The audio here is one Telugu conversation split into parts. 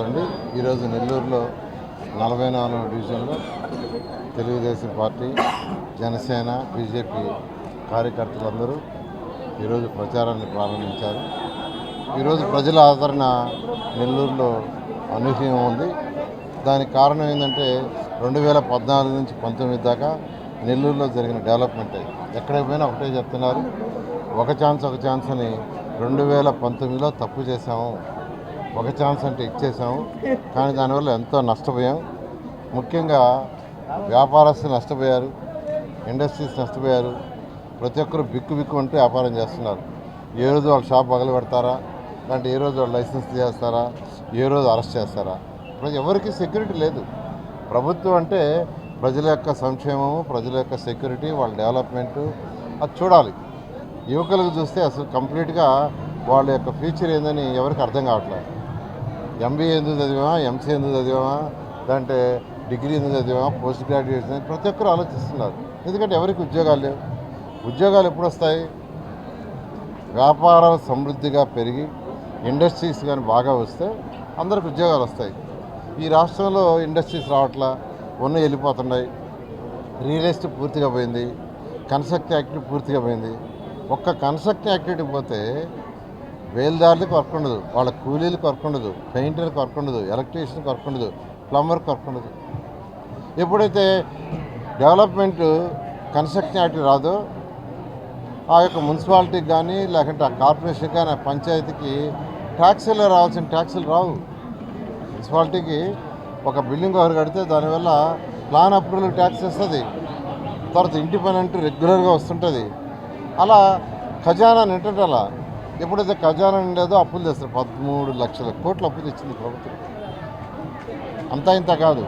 అండి ఈరోజు నెల్లూరులో నలభై నాలుగు డివిజన్లో తెలుగుదేశం పార్టీ జనసేన బీజేపీ కార్యకర్తలందరూ ఈరోజు ప్రచారాన్ని ప్రారంభించారు. ఈరోజు ప్రజల ఆదరణ నెల్లూరులో అనూహ్యం ఉంది. దానికి కారణం ఏంటంటే రెండు వేల పద్నాలుగు నుంచి పంతొమ్మిది దాకా నెల్లూరులో జరిగిన డెవలప్మెంట్. ఎక్కడికి పోయినా ఒకటే చెప్తున్నారు. ఒక ఛాన్స్ ఒక ఛాన్స్ అని రెండు వేల పంతొమ్మిదిలో తప్పు చేశాము. ఒక ఛాన్స్ అంటే ఇచ్చేసాము కానీ దానివల్ల ఎంతో నష్టపోయాం. ముఖ్యంగా వ్యాపారస్తులు నష్టపోయారు ఇండస్ట్రీస్ నష్టపోయారు. ప్రతి ఒక్కరు బిక్కు బిక్కు అంటూ వ్యాపారం చేస్తున్నారు. ఏ రోజు వాళ్ళు షాప్ పగలు పెడతారా? లేదంటే ఏ రోజు వాళ్ళు లైసెన్స్ చేస్తారా ఏ రోజు అరెస్ట్ చేస్తారా? ప్రజ ఎవరికి సెక్యూరిటీ లేదు. ప్రభుత్వం అంటే ప్రజల యొక్క సంక్షేమము ప్రజల యొక్క సెక్యూరిటీ వాళ్ళ డెవలప్మెంటు అది చూడాలి. యువకులకు చూస్తే అసలు కంప్లీట్గా వాళ్ళ యొక్క ఫ్యూచర్ ఏందని ఎవరికి అర్థం కావట్లేదు. ఎంబీఏ ఎందుకు చదివామా? ఎంసీ ఎందుకు చదివామా? లేదంటే డిగ్రీ ఎందుకు చదివామా? పోస్ట్ గ్రాడ్యుయేషన్ ప్రతి ఒక్కరు ఆలోచిస్తున్నారు. ఎందుకంటే ఎవరికి ఉద్యోగాలు లేవు. ఉద్యోగాలు ఎప్పుడు వస్తాయి? వ్యాపారాలు సమృద్ధిగా పెరిగి ఇండస్ట్రీస్ కానీ బాగా వస్తే అందరికి ఉద్యోగాలు వస్తాయి. ఈ రాష్ట్రంలో ఇండస్ట్రీస్ రావట్లా? ఉన్న వెళ్ళిపోతున్నాయి. రియల్ ఎస్టేట్ పూర్తిగా పోయింది. కన్స్ట్రక్ట్ యాక్టివిటీ పూర్తిగా పోయింది. ఒక్క కన్స్ట్రక్ట్ యాక్టివిటీ పోతే వేలుదారులు వర్క్ ఉండదు. వాళ్ళ కూలీలకు వర్క్ ఉండదు. పెయింటర్కి వర్క్ ఉండదు. ఎలక్ట్రీషియన్కి వర్క్ ఉండదు. ప్లంబర్కి వర్క్ ఉండదు. ఎప్పుడైతే డెవలప్మెంట్ కన్స్ట్రక్షన్ యాక్టివిటీ రాదో ఆ యొక్క మున్సిపాలిటీకి కానీ లేకుంటే ఆ కార్పొరేషన్ కానీ ఆ పంచాయతీకి ట్యాక్సీలో రావాల్సిన ట్యాక్సీలు రావు. మున్సిపాలిటీకి ఒక బిల్డింగ్ ఒకరు కడితే దానివల్ల ప్లాన్ అప్రూవల్ ట్యాక్స్ వస్తుంది. తర్వాత ఇంటి పని అంటూ రెగ్యులర్గా వస్తుంటుంది. అలా ఖజానా నింటే అలా ఎప్పుడైతే ఖజానా ఉండేదో అప్పులు తెస్తారు. పదమూడు లక్షల కోట్లు అప్పు తెచ్చింది ప్రభుత్వం. అంతా ఇంత కాదు.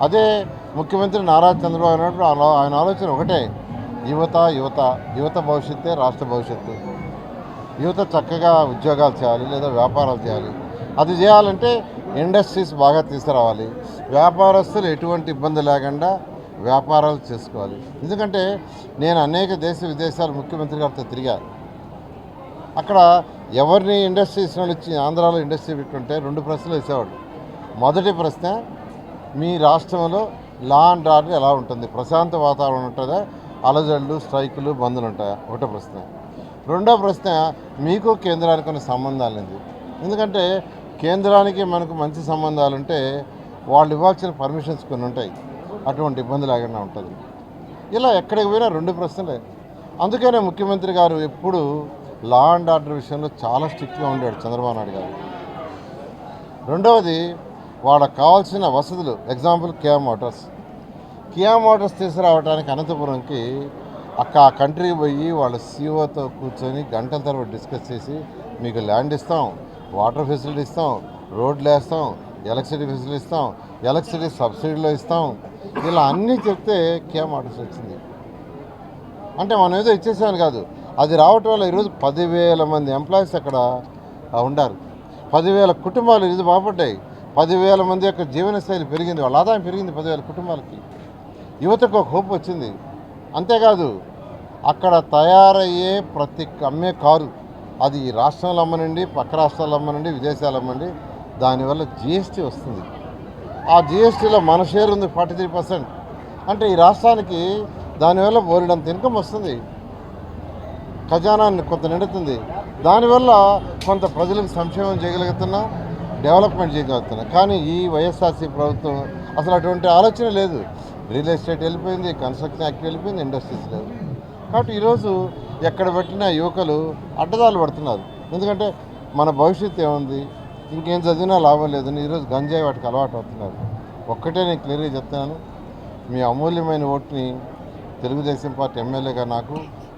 అదే ముఖ్యమంత్రి నారా చంద్రబాబు నాయుడు ఆలో- ఆయన ఆలోచన ఒకటే. యువత యువత యువత భవిష్యత్తే రాష్ట్ర భవిష్యత్తు. యువత చక్కగా ఉద్యోగాలు చేయాలి లేదా వ్యాపారాలు చేయాలి. అది చేయాలంటే ఇండస్ట్రీస్ బాగా తీసుకురావాలి. వ్యాపారస్తులు ఎటువంటి ఇబ్బంది లేకుండా వ్యాపారాలు చేసుకోవాలి. ఎందుకంటే నేను అనేక దేశ విదేశాలు ముఖ్యమంత్రి గారితో తిరిగాను అక్కడ ఎవరిని ఇండస్ట్రీస్ వాళ్ళు ఇచ్చి ఆంధ్రాలో ఇండస్ట్రీ పెట్టుకుంటే రెండు ప్రశ్నలు వేసేవాడు మొదటి ప్రశ్న మీ రాష్ట్రంలో లా అండ్ ఆర్డర్ ఎలా ఉంటుంది? ప్రశాంత వాతావరణం ఉంటుందా? అలజడులు స్ట్రైకులు బంధులు ఉంటాయా? ఒకటో ప్రశ్న. రెండో ప్రశ్న మీకు కేంద్రానికి ఉన్న సంబంధాలు ఏంది? ఎందుకంటే కేంద్రానికి మనకు మంచి సంబంధాలు ఉంటే వాళ్ళు ఇవ్వాల్సిన పర్మిషన్స్ కొన్ని ఉంటాయి. అటువంటి ఇబ్బంది లేకుండా ఉంటుంది. ఇలా ఎక్కడికి పోయినా రెండు ప్రశ్నలే. అందుకనే ముఖ్యమంత్రి గారు ఎప్పుడు లా అండ్ ఆర్డర్ విషయంలో చాలా స్ట్రిక్ట్గా ఉండాడు చంద్రబాబు నాయుడు గారు. రెండవది వాళ్ళకు కావాల్సిన వసతులు example Kia Motors Kia Motors తీసుకురావడానికి అనంతపురంకి అక్క ఆ కంట్రీకి పోయి వాళ్ళ సీఓతో కూర్చొని గంటల తర్వాత డిస్కస్ చేసి మీకు ల్యాండ్ ఇస్తాం వాటర్ ఫెసిలిటీ ఇస్తాం రోడ్లు వేస్తాం ఎలక్ట్రిసిటీ ఫెసిలిటీ ఇస్తాం ఎలక్ట్రిసిటీ సబ్సిడీలో ఇస్తాం. ఇలా అన్నీ చెప్తే కియా మోటార్స్ వచ్చింది. అంటే మనం ఏదో ఇచ్చేసాను కాదు అది రావటం వల్ల ఈరోజు పదివేల మంది ఎంప్లాయీస్ అక్కడ ఉండారు. పదివేల కుటుంబాలు ఇది బాగుపడ్డాయి. పదివేల మంది యొక్క జీవనశైలి పెరిగింది. వాళ్ళ ఆదాయం పెరిగింది పదివేల కుటుంబాలకి. యువతకు ఒక హోప్ వచ్చింది. అంతేకాదు అక్కడ తయారయ్యే ప్రతి అమ్మే కారు అది ఈ రాష్ట్రంలో అమ్మనండి పక్క రాష్ట్రాల్లో అమ్మనండి విదేశాలు అమ్మండి దానివల్ల జిఎస్టీ వస్తుంది. ఆ జిఎస్టీలో మన షేర్ ఉంది ఫార్టీ త్రీ పర్సెంట్ అంటే ఈ రాష్ట్రానికి దానివల్ల బోలెడంత ఇన్కమ్ వస్తుంది. ఖజానాన్ని కొంత నిండుతుంది. దానివల్ల కొంత ప్రజలకు సంక్షేమం చేయగలుగుతున్నాం డెవలప్మెంట్ చేయగలుగుతున్నాం. కానీ ఈ వైఎస్ఆర్సీ ప్రభుత్వం అసలు అటువంటి ఆలోచన లేదు. రియల్ ఎస్టేట్ వెళ్ళిపోయింది కన్స్ట్రక్షన్ యాక్ట్ వెళ్ళిపోయింది ఇండస్ట్రీస్ లేవు కాబట్టి ఈరోజు ఎక్కడ పెట్టినా యువకులు అడ్డదాలు పడుతున్నారు. ఎందుకంటే మన భవిష్యత్తు ఏముంది? ఇంకేం చదివినా లాభం లేదని ఈరోజు గంజాయి వాటికి అలవాటు అవుతున్నారు. ఒక్కటే నేను క్లియర్గా చెప్తున్నాను. మీ అమూల్యమైన ఓటుని తెలుగుదేశం పార్టీ ఎమ్మెల్యేగా నాకు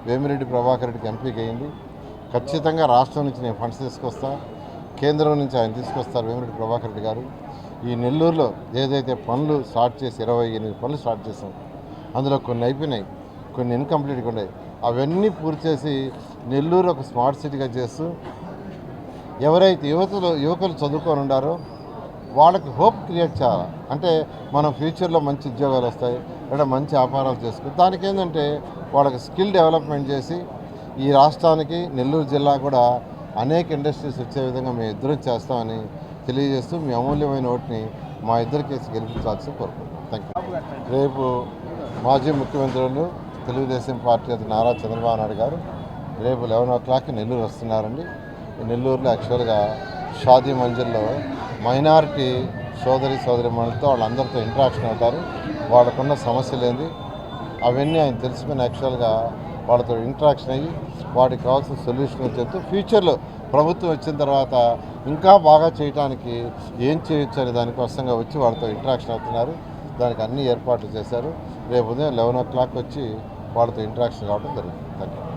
వేమిరెడ్డి ప్రభాకర్ రెడ్డికి ఎంపీకి అయ్యింది. ఖచ్చితంగా రాష్ట్రం నుంచి నేను ఫండ్స్ తీసుకొస్తా. కేంద్రం నుంచి ఆయన తీసుకొస్తారు వేమిరెడ్డి ప్రభాకర్ రెడ్డి గారు. ఈ నెల్లూరులో ఏదైతే పనులు స్టార్ట్ చేసి ఇరవై ఎనిమిది పనులు స్టార్ట్ చేసాం అందులో కొన్ని అయిపోయినాయి కొన్ని ఇన్కంప్లీట్గా ఉన్నాయి. అవన్నీ పూర్తి చేసి నెల్లూరు ఒక స్మార్ట్ సిటీగా చేస్తూ ఎవరైతే యువతలు యువకులు చదువుకొని ఉండారో వాళ్ళకి హోప్ క్రియేట్ చేయాలి? అంటే మనం ఫ్యూచర్లో మంచి ఉద్యోగాలు వస్తాయి లేదా మంచి వ్యాపారాలు చేసుకుని దానికి ఏంటంటే వాళ్ళకి స్కిల్ డెవలప్మెంట్ చేసి ఈ రాష్ట్రానికి నెల్లూరు జిల్లా కూడా అనేక ఇండస్ట్రీస్ వచ్చే విధంగా మేము ఇద్దరు చేస్తామని తెలియజేస్తూ మీ అమూల్యమైన ఓటుని మా ఇద్దరి కేసు గెలిపించాల్సి కోరుకుంటున్నాం. థ్యాంక్ యూ రేపు మాజీ ముఖ్యమంత్రులు తెలుగుదేశం పార్టీ అధినేత నారా చంద్రబాబు నాయుడు గారు రేపు లెవెన్ ఓ క్లాక్కి నెల్లూరు వస్తున్నారండి. నెల్లూరులో యాక్చువల్గా షాదీ మంజిల్లో మైనారిటీ సోదరి సోదరిమణులతో వాళ్ళందరితో ఇంటరాక్షన్ అవుతారు. వాళ్ళకున్న సమస్యలు ఏంది? అవన్నీ ఆయన తెలుసుకుని యాక్చువల్గా వాళ్ళతో ఇంటరాక్షన్ అయ్యి వాటికి కావాల్సిన సొల్యూషన్ చెప్తూ ఫ్యూచర్లో ప్రభుత్వం వచ్చిన తర్వాత ఇంకా బాగా చేయడానికి ఏం చేయొచ్చు అనే దానికోసంగా వచ్చి వాళ్ళతో ఇంటరాక్షన్ అవుతున్నారు. దానికి అన్ని ఏర్పాట్లు చేశారు. రేపు ఉదయం లెవెన్ ఓ క్లాక్ వచ్చి వాళ్ళతో ఇంటరాక్షన్ కావడం జరుగుతుంది. Thank you